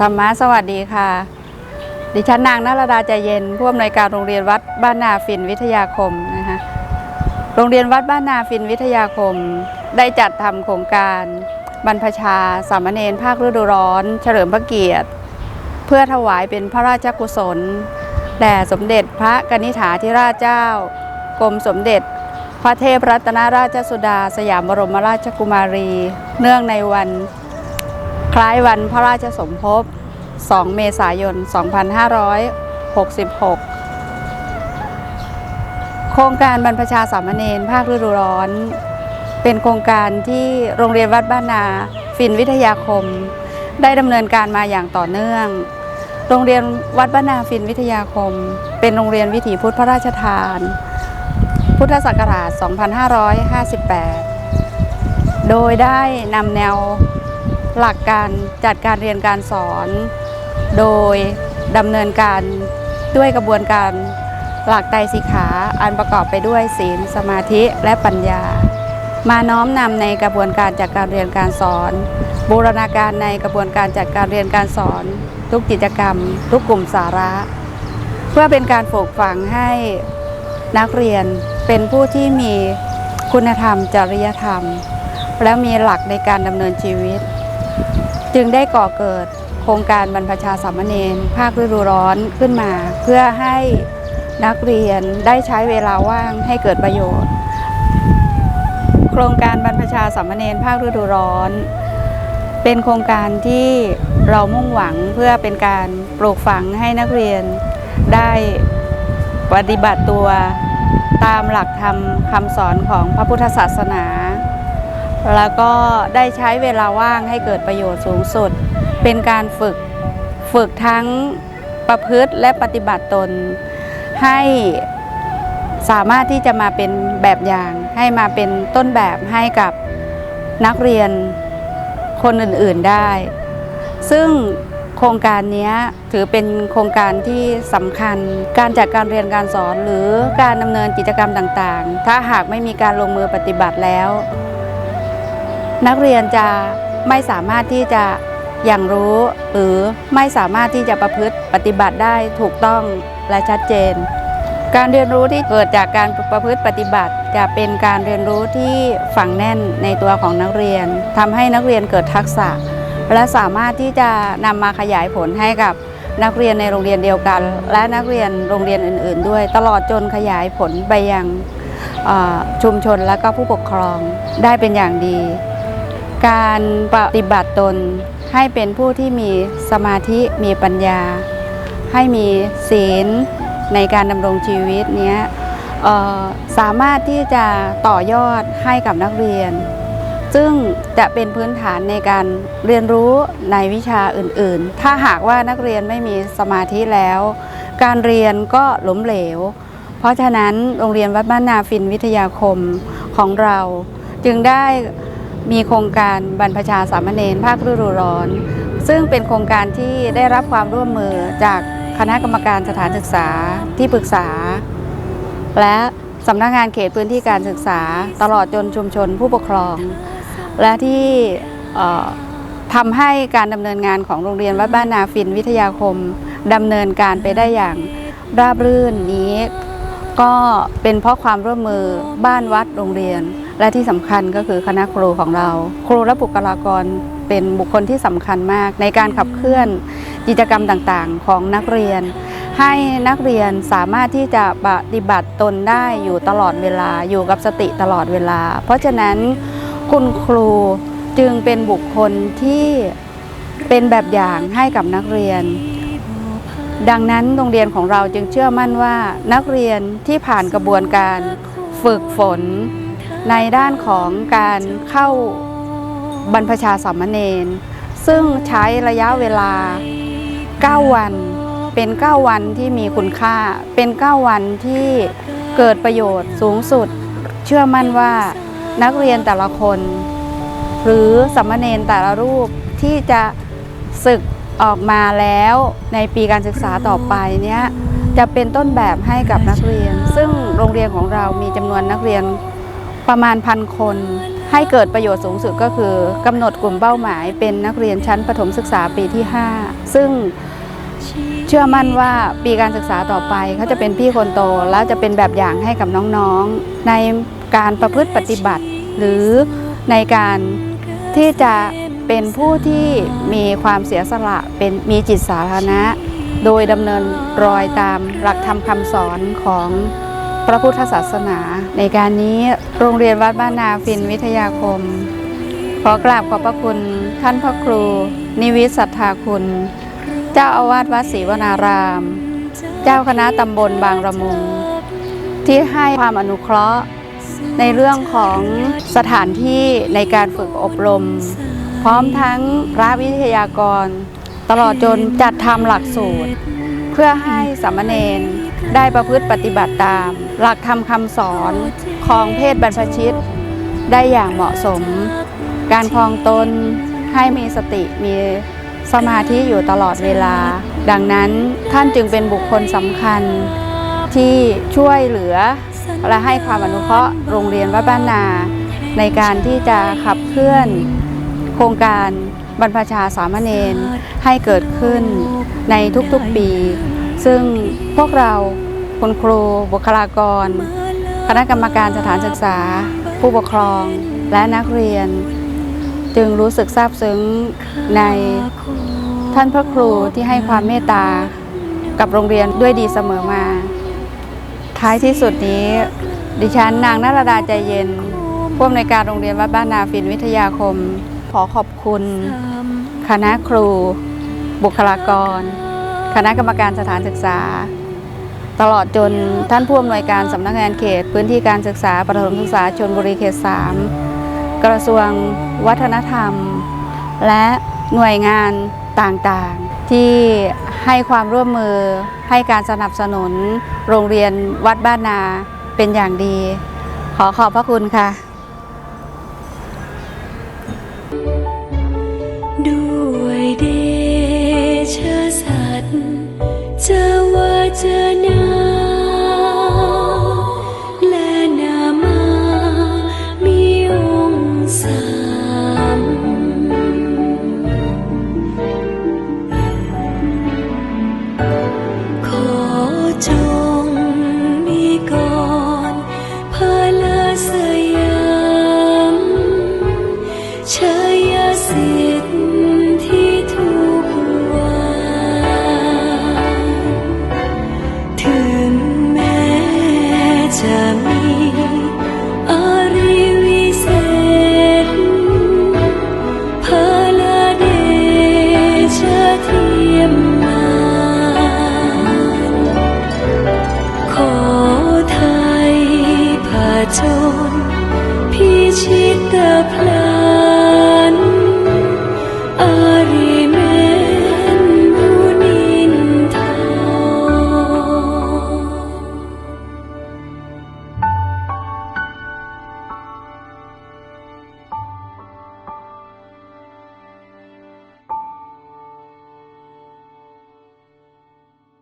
ธรรมะสวัสดีค่ะ ดิฉันนางนรดาใจเย็นผู้อำนวยการโรงเรียนวัดบ้านนาฟินวิทยาคมนะคะโรงเรียนวัดบ้านนาฟินวิทยาคม ได้จัดทำโครงการบรรพชาสามเณรภาคฤดูร้อน เฉลิมพระเกียรติ เพื่อถวายเป็นพระราชกุศลแด่สมเด็จพระกนิษฐาธิราชเจ้ากรมสมเด็จ พระเทพรัตนราชสุดา สยามบรมราชกุมารี เนื่องในวัน คล้ายวันพระราชสมภพ 2 เมษายน 2566 โครงการบรรพชาสามเณรภาคฤดูร้อน เป็นโครงการที่โรงเรียนวัดบ้านนา ฟินวิทยาคม ได้ดำเนินการมาอย่างต่อเนื่อง โรงเรียนวัดบ้านนาฟินวิทยาคม เป็นโรงเรียนวิถีพุทธพระราชทาน พุทธศักราช 2558 โดยได้นำแนว หลักการจัดการเรียนการสอน โดยดำเนินการด้วยกระบวนการหลักไตรสิกขาอันประกอบไปด้วยศีล สมาธิและปัญญา มาน้อมนำในกระบวนการจัดการเรียนการสอน บูรณาการในกระบวนการจัดการเรียนการสอน ทุกกิจกรรม ทุกกลุ่มสาระ เพื่อเป็นการปลูกฝังให้นักเรียนเป็นผู้ที่มีคุณธรรม จริยธรรม และมีหลักในการดำเนินชีวิต จึงได้ก่อเกิดโครงการบรรพชาสามเณรภาคฤดูร้อนขึ้นมา เพื่อให้นักเรียนได้ใช้เวลาว่างให้เกิดประโยชน์ โครงการบรรพชาสามเณรภาคฤดูร้อน เป็นโครงการที่เรามุ่งหวังเพื่อเป็นการปลูกฝังให้นักเรียนได้ปฏิบัติตัวตามหลักธรรมคำสอนของพระพุทธศาสนา แล้วก็ได้ใช้เวลาว่างให้เกิดประโยชน์สูงสุด เป็นการฝึกฝึกทั้งประพฤติและปฏิบัติตน ให้สามารถที่จะมาเป็นแบบอย่าง ให้มาเป็นต้นแบบให้กับนักเรียนคนอื่นๆได้ ซึ่งโครงการนี้ถือเป็นโครงการที่สำคัญ การจัดการเรียนการสอนหรือการดำเนินกิจกรรมต่างๆ ถ้าหากไม่มีการลงมือปฏิบัติแล้ว นักเรียนจะไม่สามารถที่จะอย่างรู้หรือไม่สามารถที่จะประพฤติปฏิบัติได้ถูกต้องและชัดเจน การเรียนรู้ที่เกิดจากการประพฤติปฏิบัติ จะเป็นการเรียนรู้ที่ฝังแน่นในตัวของนักเรียนทำให้นักเรียนเกิดทักษะ และสามารถที่จะนำมาขยายผลให้กับนักเรียนในโรงเรียนเดียวกัน และนักเรียนโรงเรียนอื่น ๆ ด้วย ตลอดจนขยายผลไปยังชุมชนและก็ผู้ปกครองได้เป็นอย่างดี การปฏิบัติตนให้เป็นผู้ที่มีสมาธิมีปัญญา ให้มีศีลในการดำรงชีวิตนี้สามารถที่จะต่อยอดให้กับนักเรียน ซึ่งจะเป็นพื้นฐานในการเรียนรู้ในวิชาอื่นๆ ถ้าหากว่านักเรียนไม่มีสมาธิแล้ว การเรียนก็ล้มเหลว เพราะฉะนั้นโรงเรียนวัดบ้านนาฟินวิทยาคมของเราจึงได้ มีโครงการบรรพชาสามเณรภาคฤดูร้อน ซึ่งเป็นโครงการที่ได้รับความร่วมมือจากคณะกรรมการสถานศึกษาที่ปรึกษา และสำนักงานเขตพื้นที่การศึกษา ตลอดจนชุมชนผู้ปกครอง และที่ทำให้การดำเนินงานของโรงเรียนวัดบ้านนาฟินวิทยาคมดำเนินการไปได้อย่างราบรื่นนี้ ก็เป็นเพราะความร่วมมือบ้านวัดโรงเรียน และที่สำคัญก็คือคณะครูของเรา ครูและบุคลากรเป็นบุคคลที่สำคัญมาก ในการขับเคลื่อนกิจกรรมต่างๆ ของนักเรียน ให้นักเรียนสามารถที่จะปฏิบัติตนได้อยู่ตลอดเวลาอยู่กับสติตลอดเวลา เพราะฉะนั้นคุณครูจึงเป็นบุคคลที่เป็นแบบอย่างให้กับนักเรียน ดังนั้นโรงเรียนของเราจึงเชื่อมั่นว่านักเรียนที่ผ่านกระบวนการฝึกฝน ในด้านของการเข้าบรรพชาสามเณรซึ่งใช้ระยะเวลา 9 วัน เป็น 9 วันที่มีคุณค่า เป็น 9 วันที่เกิดประโยชน์สูงสุด เชื่อมั่นว่านักเรียนแต่ละคน หรือสามเณรแต่ละรูปที่จะศึกออกมาแล้วในปีการศึกษาต่อไปเนี้ยจะเป็นต้นแบบให้กับนักเรียน ซึ่งโรงเรียนของเรามีจำนวนนักเรียน ประมาณพันคน ให้เกิดประโยชน์สูงสุดก็คือกำหนดกลุ่มเป้าหมาย เป็นนักเรียนชั้นประถมศึกษาปีที่ 5 ซึ่งเชื่อมั่นว่าปีการศึกษาต่อไปเขาจะเป็นพี่คนโตและจะเป็นแบบอย่างให้กับน้องๆ ในการประพฤติปฏิบัติ หรือในการที่จะเป็นผู้ที่มีความเสียสละเป็นมีจิตสาธารณะ โดยดำเนินรอยตามหลักธรรมคำสอนของ พระพุทธศาสนา ในการนี้โรงเรียนวัดบ้านนาฟินวิทยาคม ขอกราบขอบพระคุณท่านพระครู นิวิศศรัทธาคุณ เจ้าอาวาสวัดศรีวนาราม เจ้าคณะตำบลบางระมุง ที่ให้ความอนุเคราะห์ ในเรื่องของสถานที่ในการฝึกอบรม พร้อมทั้งพระวิทยากร ตลอดจนจัดทำหลักสูตร เพื่อให้สามเณร ได้ประพฤติปฏิบัติตาม หลักธรรมคำสอนของเพศบรรพชิต ได้อย่างเหมาะสม การคลองตนให้มีสติมีสมาธิอยู่ตลอดเวลา ดังนั้นท่านจึงเป็นบุคคลสำคัญที่ช่วยเหลือ และให้ความอนุเคราะห์โรงเรียนวัดบ้านนา ในการที่จะขับเคลื่อน โครงการบรรพชาสามเณรให้เกิดขึ้นในทุกๆปี ซึ่งพวกเราคุณครูบุคลากร คณะกรรมการสถานศึกษา ผู้ปกครองและนักเรียน จึงรู้สึกซาบซึ้งในท่านพระครูที่ให้ความเมตตา กับโรงเรียนด้วยดีเสมอมา ท้ายที่สุดนี้ ดิฉันนางนรดาใจเย็นผู้อำนวยการโรงเรียนวัดบ้านนาฟินวิทยาคม ขอขอบคุณ คณะครู บุคลากร คณะกรรมการสถานศึกษา ตลอดจนท่านผู้อำนวยการสำนักงานเขต พื้นที่การศึกษาประถมศึกษาชนบุรีเขต 3 กระทรวงวัฒนธรรม และหน่วยงานต่างๆ ที่ให้ความร่วมมือให้การสนับสนุนโรงเรียนวัดบ้านนาเป็นอย่างดี ขอขอบพระคุณค่ะ